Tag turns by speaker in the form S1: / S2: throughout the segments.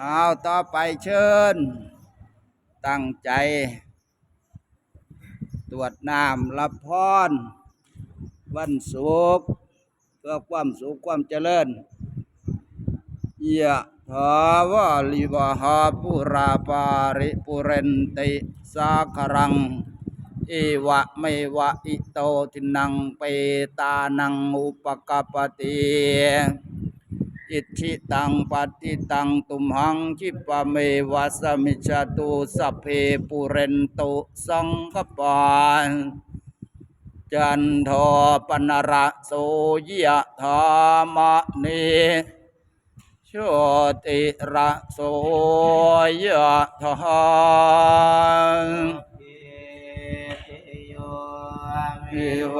S1: เอาต่อไปเชิญ ตั้งใจ ตรวจน้ำรับพร วันสุขเพื่อความสุขความเจริญยะถาวาลิวหาปุราปาริปุเรนติสาครัง เอวะไมวะอิโตทินังเปตานังอุปกปปติ อิชิตังปฏิตังตุมหังคิปะเมวะสมิจจตุสเพปุเรนตุสังกปานจันโทปนระโสยะธามะเนโชติระโสยะทาน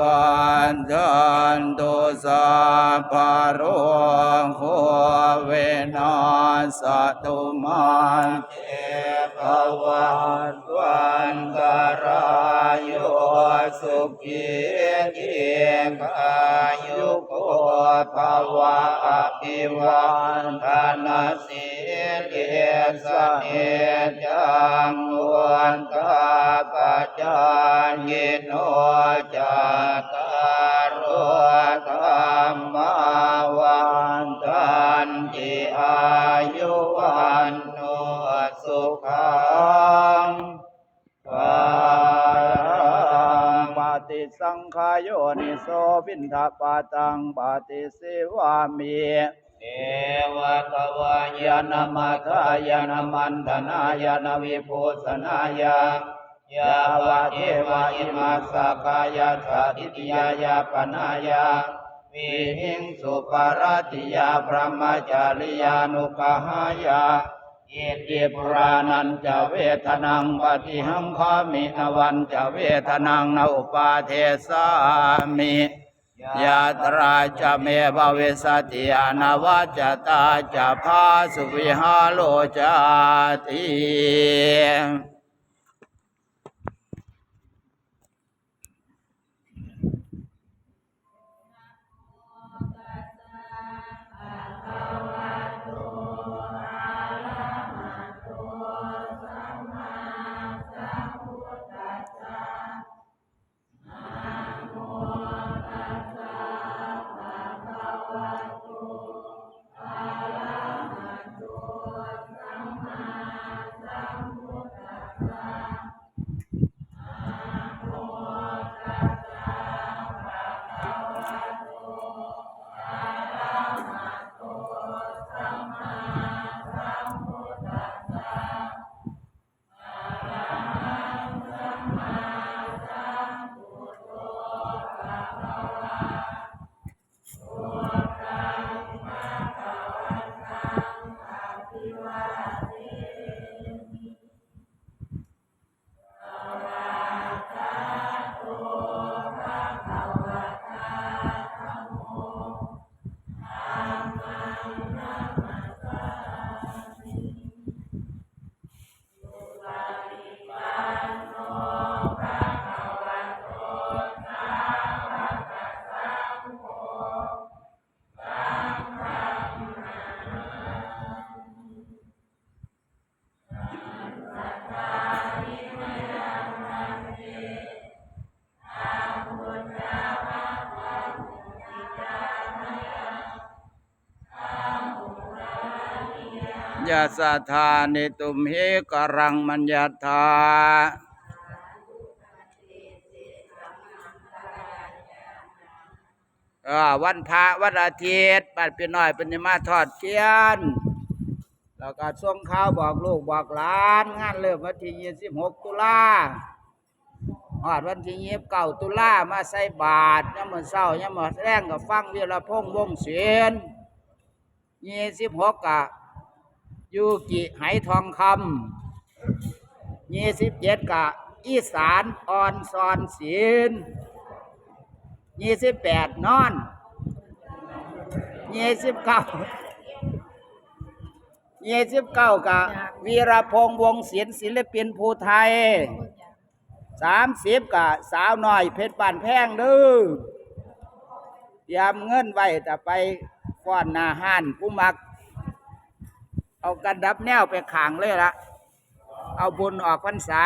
S1: วันทันตุสัพพะโรโคเวนัสตุมันเตภวันวันตรายโยสุขีเกียงอายุโกภวะอภิวันทนาสิเกสเนจังวันตา ปจายโนจัตารโอธรรมาวันตันติอายุวันโนสุขังปาปฏิสังขายโยนิโสวินทปาตังปฏิสิวามิเอวะกวายานมัทายานมันธนายานวิโพสนายา ยาวะเทวะอิมาสกายาสาธิติยายาปนายาวิหิงสุปาราติยาพระมจาริยานุกหายาอิติปุรานันจะเวทนังปฏิหังคามินวันจะเวทนังนอุปาเทสามิยาตราจะเมภเวสติอนาวัจจตาจะพาสุวิหาโลจาติ ยาสธานิตุมเหกรังมัญญาธาวันพระวันอาทิตย์บัดพี่น้อยเป็นมาทอดเทียนแล้วก็ส่งข่าวบอกลูกบอกหลาน งานเริ่มวันที่ยี่สิบหกตุลาฮอดวันที่ยี่สิบเก้าตุลามาใส่บาตรยามมื้อเช้ายามมื้อแรงก็ฟังวีรพงษ์วงเสียนยี่สิบหกกะ ยูกิไหทองคำยี่สิบเจ็ดกะอีสานออนซอนศีลยี่สิบแปดนอนยี่สิบเก้ายี่สิบเก้ากะวีรพงษ์วงศิลป์ศิลปินภูไทยสามสิบกะสาวน้อยเพชรบ้านแพงเด้อเตรียมเงินไว้แต่ไปฟ้อนหนาห้านผู้มัก เอากันดับแนวไปขางเลยละเอาบุญออกพรรษา